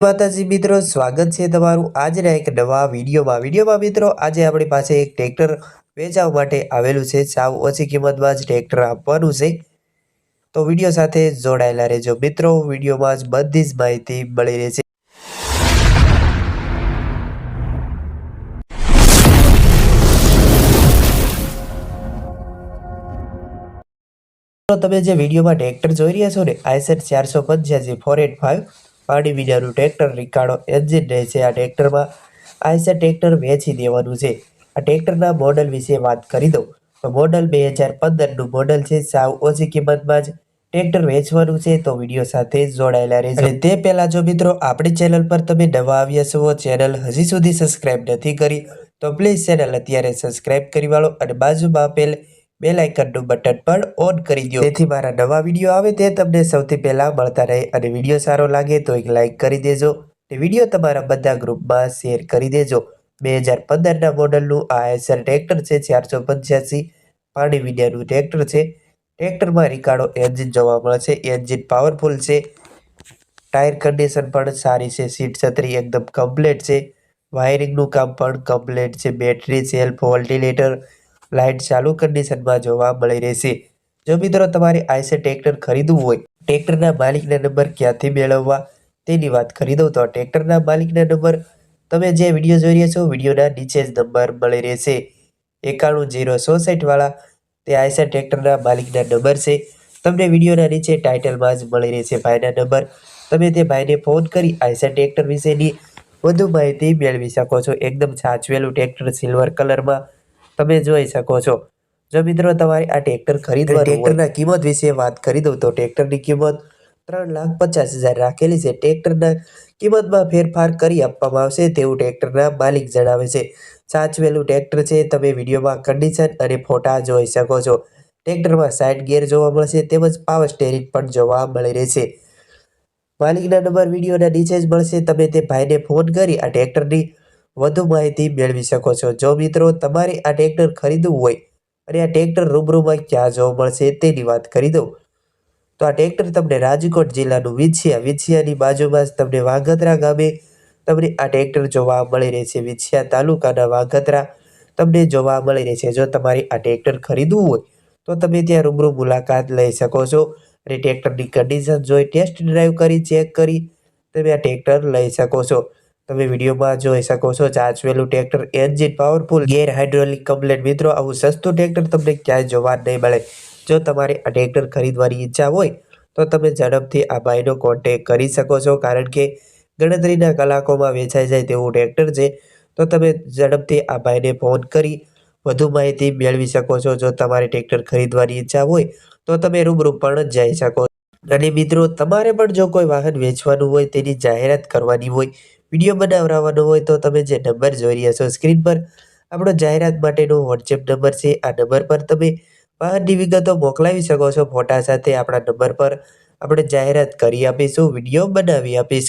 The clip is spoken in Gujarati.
માતાજી મિત્રો, સ્વાગત છે તમારું આજના એક નવા વિડીયોમાં. વિડીયોમાં મિત્રો, આજે આપણી પાસે એક ટ્રેક્ટર વેચાવ માટે આવેલું છે. સાવ ઓછી કિંમતમાં જ ટ્રેક્ટર આપવાનું છે. તો વીડિયો સાથે જોડાયેલા રહેજો. મિત્રો, વિડીયોમાં જ બધી જ માહિતી મળી રહેશે. તમે જે વિડીયોમાં ટ્રેક્ટર જોઈ રહ્યા છો ને આઈસેટ ચારસો પંચ્યાસી, ફોર એટ ફાઇવ પાણી વિનાનું ટ્રેક્ટર રિકાર્ડો એન્જિન રહે છે. આ ટ્રેક્ટરમાં આઈસર ટ્રેક્ટર વેચી દેવાનું છે. આ ટ્રેક્ટરના મોડલ વિશે વાત કરી દઉં. મોડલ બે હજાર પંદરનું મોડલ છે. સાવ ઓછી કિંમતમાં જ ટ્રેક્ટર વેચવાનું છે. તો વીડિયો સાથે જોડાયેલા રહેજો. તે પહેલાં જો મિત્રો આપણી ચેનલ પર તમે નવા આવ્યા છો, ચેનલ હજી સુધી સબસ્ક્રાઈબ નથી કરી, તો પ્લીઝ ચેનલ અત્યારે સબસ્ક્રાઈબ કરી વાળો અને બાજુમાં આપેલ બેલ આઇકનનું બટન પણ ઓન કરી દો જેથી મારા નવા વીડિયો આવે તે તમને સૌથી પહેલાં મળતા રહે અને વીડિયો સારો લાગે તો એક લાઇક કરી દેજો અને વીડિયો તમારા બધા ગ્રુપમાં શેર કરી દેજો. બે હજાર પંદરના મોડલનું આ એસર ટ્રેક્ટર છે, ચારસો પંચ્યાસી પાણી વિડિયાનું ટ્રેક્ટર છે. ટ્રેક્ટરમાં રિકાડો એન્જિન જોવા મળે છે એન્જિન પાવરફુલ છે. ટાયર કન્ડિશન પણ સારી છે, સીટ છત્રી એકદમ કમ્પ્લેટ છે. વાયરિંગનું કામ પણ કમ્પ્લેટ છે બેટરી સેલ્ફ વોલ્ટિલેટર લાઇટ ચાલુ કન્ડિશનમાં જોવા મળી રહેશે જો મિત્રો તમારે આઈસે ટ્રેક્ટર ખરીદવું હોય, ટ્રેક્ટરના માલિકના નંબર ક્યાંથી મેળવવા તેની વાત કરી દઉં તો ટ્રેક્ટરના માલિકના નંબર તમે જે વીડિયો જોઈ રહ્યા છો, વિડીયોના નીચે જ નંબર મળી રહેશે એકાણું જીરો ચોસઠ તે આઈસર ટ્રેક્ટરના માલિકના નંબર છે. તમને વિડીયોના નીચે ટાઇટલમાં જ મળી રહેશે ભાઈના નંબર. તમે તે ભાઈને ફોન કરી આઈસર ટ્રેક્ટર વિશેની વધુ માહિતી મેળવી શકો છો. એકદમ સાચવેલું ટ્રેક્ટર સિલ્વર કલરમાં તમે જોઈ શકો છો. જો મિત્રો તમારે આ ટ્રેક્ટર ખરીદવા ટ્રેક્ટરના કિંમત વિશે વાત કરી દઉં તો ટ્રેક્ટરની કિંમત ત્રણ લાખ પચાસ હજાર રાખેલી છે. ટ્રેક્ટરના કિંમતમાં ફેરફાર કરી આપવામાં આવશે તેવું ટ્રેક્ટરના માલિક જણાવે છે. સાચવેલું ટ્રેક્ટર છે તમે વિડીયોમાં કન્ડિશન અને ફોટા જોઈ શકો છો. ટ્રેક્ટરમાં સાઇડ ગેર જોવા મળશે તેમજ પાવર સ્ટેરિંગ પણ જોવા મળી રહેશે. માલિકના નંબર વિડીયોના નીચે જ મળશે. તમે તે ભાઈને ફોન કરી આ ટ્રેક્ટરની વધુ માહિતી મેળવી શકો છો. જો મિત્રો તમારે આ ટ્રેક્ટર ખરીદવું હોય અને આ ટ્રેક્ટર રૂબરૂમાં ક્યાં જોવા મળશે તેની વાત કરી દઉં. તો આ ટ્રેક્ટર તમને રાજકોટ જિલ્લાનું વિછિયા, વિછિયાની બાજુમાં જ તમને વાઘતરા ગામે તમને આ ટ્રેક્ટર જોવા મળી રહેશે. વિછિયા તાલુકાના વાઘતરા તમને જોવા મળી રહેશે. જો તમારે આ ટ્રેક્ટર ખરીદવું હોય તો તમે ત્યાં રૂબરૂ મુલાકાત લઈ શકો છો અને ટ્રેક્ટરની કન્ડિશન જોઈ ટેસ્ટ ડ્રાઈવ કરી ચેક કરી તમે આ ટ્રેક્ટર લઈ શકો છો. તમે વિડીયોમાં જોઈ શકો છો ચાચવેલું tractor engine powerful gear hydraulic complete મિત્રો, આવું સસ્તું ટ્રેક્ટર તમને ક્યાંય જોવા નહીં મળે. જો તમારે આ ટ્રેક્ટર ખરીદવાની ઈચ્છા હોય, તો તમે ઝડપથી આ ભાઈનો કોન્ટેક કરી શકો છો. કારણ કે ગણતરીના કલાકોમાં વેચાઈ જાય તેવું ટ્રેક્ટર છે. તો તમે ઝડપથી આ ભાઈને ફોન કરી વધુ માહિતી મેળવી શકો છો. જો તમારે ટ્રેક્ટર ખરીદવાની ઈચ્છા હોય, તો તમે રૂબરૂ પણ જઈ શકો અને મિત્રો, તમારે પણ જો કોઈ વાહન વેચવાનું હોય, તેની જાહેરાત કરવાની હોય વીડિયો બનાવવાનો હોય તો તમે જે નંબર જોઈ રહ્યા છો સ્ક્રીન પર, આપણો જાહેરાત માટેનો વોટ્સએપ નંબર છે. આ નંબર પર તમે વાહનની વિગતો મોકલાવી શકો છો. ફોટા સાથે આપણા નંબર પર આપણે જાહેરાત કરી આપીશું, વીડિયો બનાવી આપીશું.